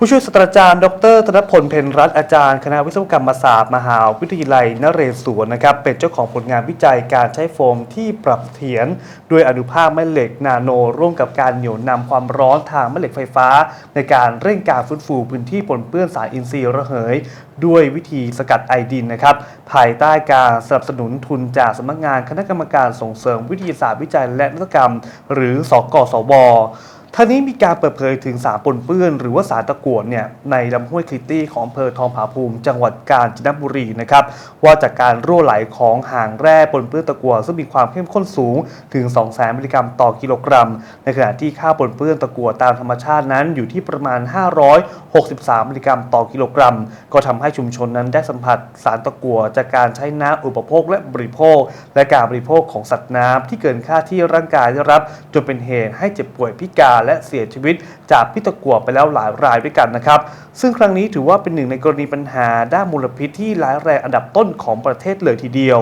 ผู้ช่วยศาสตราจารย์ ดรธนพลเพ็ญรัตน์อาจารย์คณะวิศวกรรมศาสตร์มหาวิทยาลัยนเรศวรนะครับเป็นเจ้าของผลงานวิจัยการใช้โฟมที่ปรับเถียรด้วยอนุภาคแม่เหล็กนาโน ร่วมกับการเหนี่ยวนำความร้อนทางแม่เหล็กไฟฟ้า ในการเร่งการฟื้นฟูพื้นที่ปนเปื้อนสารอินทรีย์ระเหย ด้วยวิธีสกัดไอดินนะครับภายใต้การสนับสนุนทุนจากสำนักงานคณะกรรมการส่งเสริมวิทยาศาสตร์วิจัยและนวัตกรรม หรือสกสว ท่างนี้มีการเปิดเผยถึงสารปนเปื้อน หรือว่าสารตะกั่วเนี่ยในลำห้วยคลิตตี้ของอำเภอทองผาภูมิ จังหวัดกาญจนบุรีนะครับว่าจากการรั่วไหลของหางแร่ปนเปื้อนตะกั่วซึ่งมีความเข้มข้นสูงถึง 2 0 0แสนมิลลิกรัมต่อกิโลกรัม ในขณะที่ค่าปนเปื้อนตะกั่วตามธรรมชาตินั้นอยู่ที่ประมาณ 563 มิลลิกรัมต่อกิโลกรัม ก็ทำให้ชุมชนนั้นได้สัมผัสสารตะกั่วจากการใช้น้ำอุปโภคและบริโภค และการบริโภคของสัตว์น้ำที่เกินค่าที่ร่างกายได้รับจนเป็นเหตุให้เจ็บป่วยพิการและเสียชีวิตจากพิษตะกั่วไปแล้วหลายรายด้วยกันนะครับ ซึ่งครั้งนี้ถือว่าเป็นหนึ่งในกรณีปัญหาด้านมลพิษที่ร้ายแรงอันดับต้นของประเทศเลยทีเดียว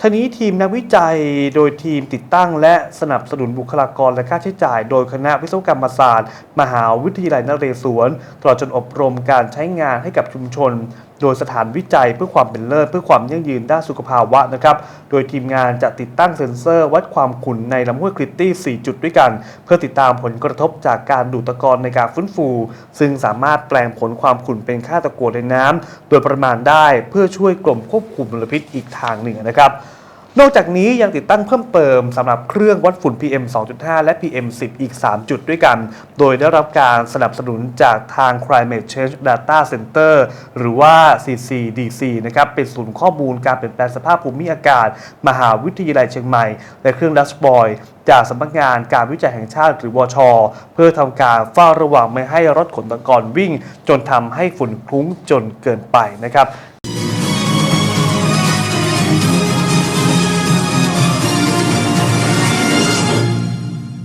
ทีนี้ทีมนักวิจัยโดยทีมติดตั้งและสนับสนุนบุคลากรและค่าใช้จ่าย โดยคณะวิศวกรรมศาสตร์ มหาวิทยาลัยนเรศวรตลอดจนอบรมการใช้งานให้กับชุมชนโดยสถานวิจัยเพื่อความเป็นเลิศเพื่อความยั่งยืนด้านสุขภาวะนะครับ โดยทีมงานจะติดตั้งเซ็นเซอร์ วัดความขุ่นในลำห้วยคริตตี้ 4 จุดด้วยกัน เพื่อติดตามผลกระทบจากการดูดตะกอนในการฟื้นฟู ซึ่งสามารถแปลงผลความขุ่นเป็นค่าตะกั่วในน้ำโดยประมาณได้เพื่อช่วยกลมควบคุมมลพิษอีกทางหนึ่งนะครับ นอกจากนี้ยังติดตั้งเพิ่มเติมสำหรับเครื่องวัดฝุ่น PM 2.5 และ PM 10 อีก 3 จุดด้วยกัน โดยได้รับการสนับสนุนจากทาง Climate Change Data Center หรือว่า CCDC นะครับเป็นศูนย์ข้อมูลการเปลี่ยนแปลงสภาพภูมิอากาศ มหาวิทยาลัยเชียงใหม่ และเครื่องดัชบอยจากสำนักงานการวิจัยแห่งชาติหรือวช เพื่อทำการเฝ้าระวังไม่ให้รถขนตะกอนวิ่ง จนทำให้ฝุ่นคลุ้งจนเกินไปนะครับ